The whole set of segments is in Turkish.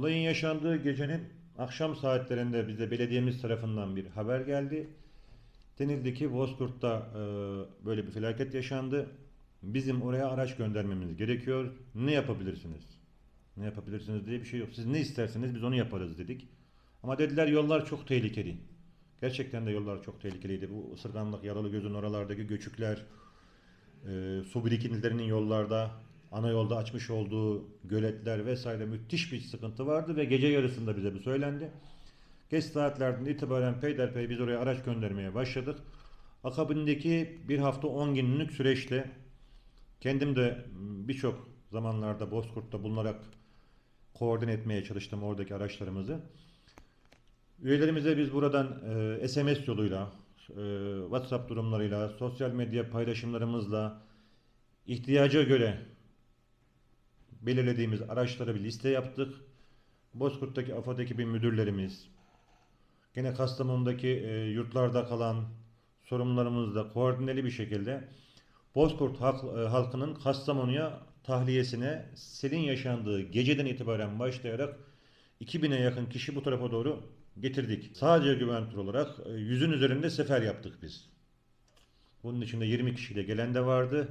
Olayın yaşandığı gecenin akşam saatlerinde bize belediyemiz tarafından bir haber geldi. Denildi ki Bozkurt'ta e, böyle bir felaket yaşandı. Bizim oraya araç göndermemiz gerekiyor. Ne yapabilirsiniz? Ne yapabilirsiniz diye bir şey yok. Siz ne isterseniz biz onu yaparız dedik. Ama dediler yollar çok tehlikeli. Gerçekten de yollar çok tehlikeliydi. Bu ısırganlık, yaralı gözün oralardaki göçükler, e, su birikintilerinin yollarda, ana yolda açmış olduğu göletler vesaire müthiş bir sıkıntı vardı ve gece yarısında bize bu söylendi. Geç saatlerden itibaren peyderpey biz oraya araç göndermeye başladık. Akabindeki bir hafta 10 günlük süreçte kendim de birçok zamanlarda Bozkurt'ta bulunarak koordine etmeye çalıştım oradaki araçlarımızı. Üyelerimize biz buradan e, SMS yoluyla, e, WhatsApp durumlarıyla, sosyal medya paylaşımlarımızla ihtiyaca göre belirlediğimiz araçlara bir liste yaptık. Bozkurt'taki AFAD ekibi müdürlerimiz, gene Kastamonu'daki e, yurtlarda kalan sorumlularımızla koordineli bir şekilde Bozkurt halk- e, halkının Kastamonu'ya tahliyesine selin yaşandığı geceden itibaren başlayarak 2000'e yakın kişi bu tarafa doğru getirdik. Sadece güven turu olarak e, yüzün üzerinde sefer yaptık biz. Bunun içinde 20 kişiyle gelen de vardı,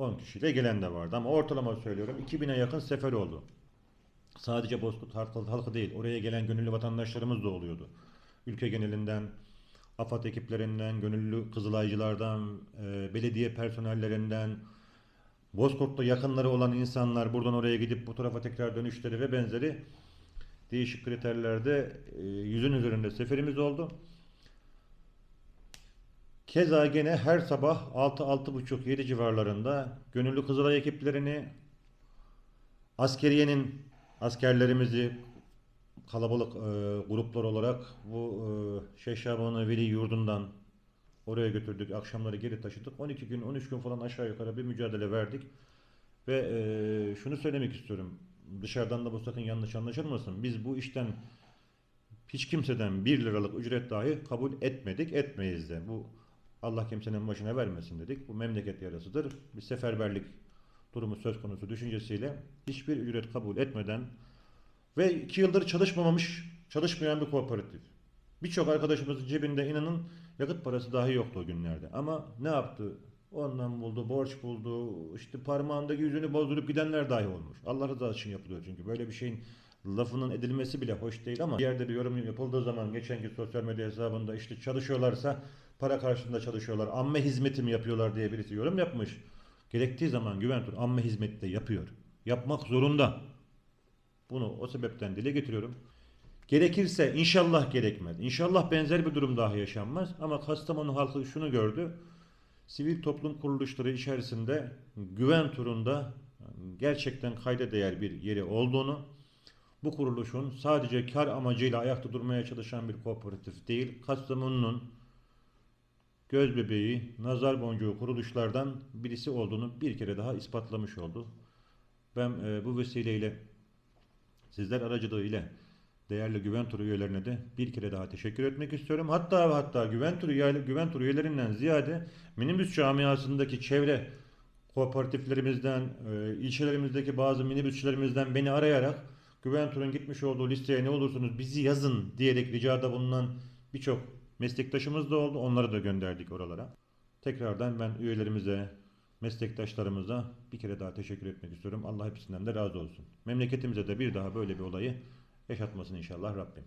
10 kişiyle gelen de vardı. Ama ortalama söylüyorum 2000'e yakın sefer oldu. Sadece Bozkurt halkı, değil, oraya gelen gönüllü vatandaşlarımız da oluyordu. Ülke genelinden, AFAD ekiplerinden, gönüllü kızılaycılardan, e, belediye personellerinden, Bozkurt'ta yakınları olan insanlar buradan oraya gidip bu tarafa tekrar dönüşleri ve benzeri değişik kriterlerde e, yüzün üzerinde seferimiz oldu. Keza gene her sabah 6-6.30-7 civarlarında gönüllü Kızılay ekiplerini askeriyenin askerlerimizi kalabalık e, gruplar olarak bu e, Şeyh Veli yurdundan oraya götürdük. Akşamları geri taşıdık. 12 gün 13 gün falan aşağı yukarı bir mücadele verdik. Ve e, şunu söylemek istiyorum. Dışarıdan da bu sakın yanlış anlaşılmasın. Biz bu işten hiç kimseden 1 liralık ücret dahi kabul etmedik, etmeyiz de. Bu Allah kimsenin başına vermesin dedik. Bu memleket yarasıdır. Bir seferberlik durumu söz konusu düşüncesiyle hiçbir ücret kabul etmeden ve 2 yıldır çalışmamış, çalışmayan bir kooperatif. Birçok arkadaşımızın cebinde inanın yakıt parası dahi yoktu o günlerde. Ama ne yaptı? Ondan buldu, borç buldu, işte parmağındaki yüzünü bozdurup gidenler dahi olmuş. Allah rızası için yapılıyor çünkü. Böyle bir şeyin lafının edilmesi bile hoş değil ama bir yerde bir yorum yapıldığı zaman geçenki sosyal medya hesabında işte çalışıyorlarsa para karşılığında çalışıyorlar. Amme hizmeti mi yapıyorlar diye birisi yorum yapmış. Gerektiği zaman güven tur amme hizmeti de yapıyor. Yapmak zorunda. Bunu o sebepten dile getiriyorum. Gerekirse inşallah gerekmez. İnşallah benzer bir durum daha yaşanmaz. Ama Kastamonu halkı şunu gördü. Sivil toplum kuruluşları içerisinde güven turunda gerçekten kayda değer bir yeri olduğunu, bu kuruluşun sadece kar amacıyla ayakta durmaya çalışan bir kooperatif değil, Kastamonu'nun göz bebeği, nazar boncuğu kuruluşlardan birisi olduğunu bir kere daha ispatlamış oldu. Ben e, bu vesileyle sizler aracılığıyla değerli güven turu üyelerine de bir kere daha teşekkür etmek istiyorum. Hatta ve hatta güven turu üye- güven turu üyelerinden ziyade minibüs camiasındaki çevre kooperatiflerimizden, e, ilçelerimizdeki bazı minibüsçülerimizden beni arayarak güven turun gitmiş olduğu listeye ne olursunuz bizi yazın diyerek ricada bulunan birçok meslektaşımız da oldu. Onları da gönderdik oralara. Tekrardan ben üyelerimize, meslektaşlarımıza bir kere daha teşekkür etmek istiyorum. Allah hepsinden de razı olsun. Memleketimize de bir daha böyle bir olayı yaşatmasın inşallah Rabbim.